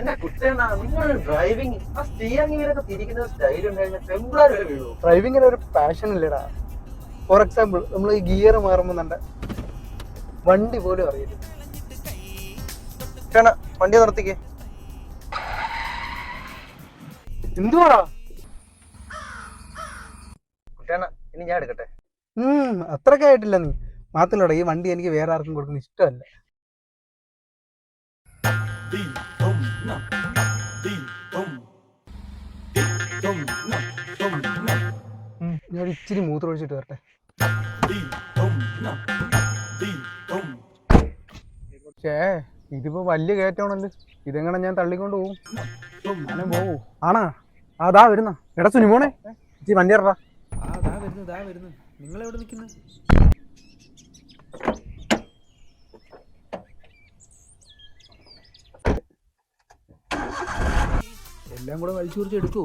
എന്നെ കുട്ടേണ നിങ്ങൾ ഡ്രൈവിംഗ് ആ സ്റ്റിയറിംഗ് വീലൊക്കെ തിരിക്കുന്ന സ്റ്റൈൽ ഉണ്ടായിരുന്ന പെമ്പിളാർ വരെ വീഴൂ ഡ്രൈവിങ്ങിന് ഒരു പാഷൻ ഇല്ലടാ. ഫോർ എക്സാമ്പിൾ നമ്മൾ ഈ ഗിയർ മാറുമ്പോൾ നല്ല വണ്ടി പോലും അറിയില്ല. കുട്ടേണ വണ്ടി നിർത്തിക്കേ. എന്തുവാടാ? കുട്ടേണ ഇനി ഞാൻ എടുക്കട്ടെ. ഉം അത്രക്കെ ആയിട്ടില്ല നീ. മാത്രമല്ലടാ ഈ വണ്ടി എനിക്ക് വേറെ ആർക്കും കൊടുക്കുന്ന ഇഷ്ടമല്ല. ഞാൻ ഇച്ചിരി മൂത്രം ഒഴിച്ചിട്ട് വരട്ടെ. ഏ ഇതിപ്പോ വലിയ കയറ്റമാണല്ലോ. ഇതെങ്ങനെ ഞാൻ തള്ളിക്കൊണ്ട് പോകും ഞാനും പോവൂ. ആണാ? അതാ വരുന്ന. എടാ സുനിമോണേ ഇച്ചിരി വണ്ടി ഇറടാ ആ ദാ വരുന്നു ദാ വരുന്നു. നിങ്ങൾ എവിടെ നിൽക്കുന്നു? എല്ലാം കൂടെ വലിച്ചു കുറിച്ച് എടുക്കൂ